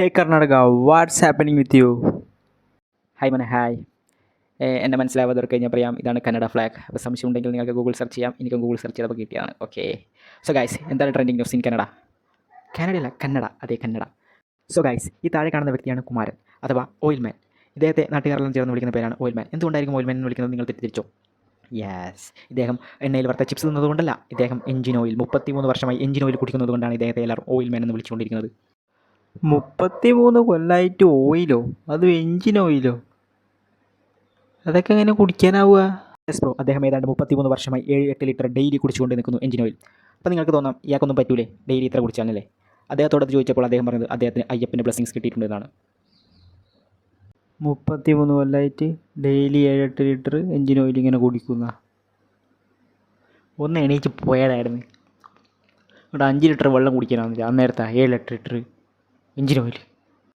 Hey Karnataka what's happening with you hi മനെ hi എന്റെ മനസ്സിലാവാത്തവർക്ക് കഴിഞ്ഞാൽ പറയാം ഇതാണ് കന്നഡ ഫ്ലാഗ് അപ്പോൾ സംശയം ഉണ്ടെങ്കിൽ നിങ്ങൾക്ക് ഗൂഗിൾ സെർച്ച് ചെയ്യാം. എനിക്ക് ഗൂഗിൾ സെർച്ച് ചെയ്തപ്പോൾ കിട്ടിയതാണ്. ഓക്കെ സോ ഗൈസ് എന്താണ് ട്രെൻഡിങ് ന്യൂസ് ഇൻ കന്നഡ കാനഡയല്ല കന്നഡ അതെ കന്നഡ സോ ഗൈസ് ഈ താഴെ കാണുന്ന വ്യക്തിയാണ് കുമാരൻ അഥവാ ഓയിൽമാൻ ഇദ്ദേഹത്തെ നാട്ടുകാരെല്ലാം ചേർന്ന് വിളിക്കുന്ന പേരാണ് ഓയിൽമാൻ എന്തുകൊണ്ടായിരിക്കും ഓയിൽമാൻ എന്ന് വിളിക്കുന്നത്? നിങ്ങൾ തെറ്റിദ്ധരിച്ചോ? യെസ് ഇദ്ദേഹം എണ്ണയിൽ വറുത്ത ചിപ്സ് തിന്നതുകൊണ്ടല്ല ഇദ്ദേഹം എഞ്ചിൻ ഓയിൽ മുപ്പത്തി മൂന്ന് വർഷമായി എഞ്ചിൻ ഓയിൽ കുടിക്കുന്നത് കൊണ്ടാണ് ഇദ്ദേഹത്തെ എല്ലാവരും ഓയിൽമാൻ എന്ന് വിളിച്ചുകൊണ്ടിരിക്കുന്നത്. മുപ്പത്തിമൂന്ന് കൊല്ലായിട്ട് ഓയിലോ? അത് എഞ്ചിൻ ഓയിലോ? അതൊക്കെ എങ്ങനെ കുടിക്കാനാവുക? യെസ് ബ്രോ അദ്ദേഹം ഏതാണ്ട് മുപ്പത്തി മൂന്ന് വർഷമായി ഏഴ് എട്ട് ലിറ്റർ ഡെയിലി കുടിച്ചുകൊണ്ട് നിൽക്കുന്നു എഞ്ചിൻ ഓയിൽ. അപ്പോൾ നിങ്ങൾക്ക് തോന്നാം ഇയാൾക്കൊന്നും പറ്റൂലേ? ഡെയിലി ഇത്ര കുടിച്ചാണല്ലേ അദ്ദേഹത്തോട് അത് ചോദിച്ചപ്പോൾ അദ്ദേഹം പറഞ്ഞത് അദ്ദേഹത്തിന് അയ്യപ്പന്റെ ബ്ലെസ്സിങ്സ് കിട്ടിയിട്ടുണ്ടെന്നാണ് മുപ്പത്തിമൂന്ന് കൊല്ലമായിട്ട് ഡെയിലി ഏഴെട്ട് ലിറ്റർ എഞ്ചിൻ ഓയിൽ ഇങ്ങനെ കുടിക്കുന്ന. ഒന്ന് എണീച്ച് പോയതായിരുന്നു ഇവിടെ അഞ്ച് ലിറ്റർ വെള്ളം കുടിക്കാനാവുന്നില്ല അന്നേരത്തെ ഏഴ് എട്ട് ലിറ്റർ. Engine oil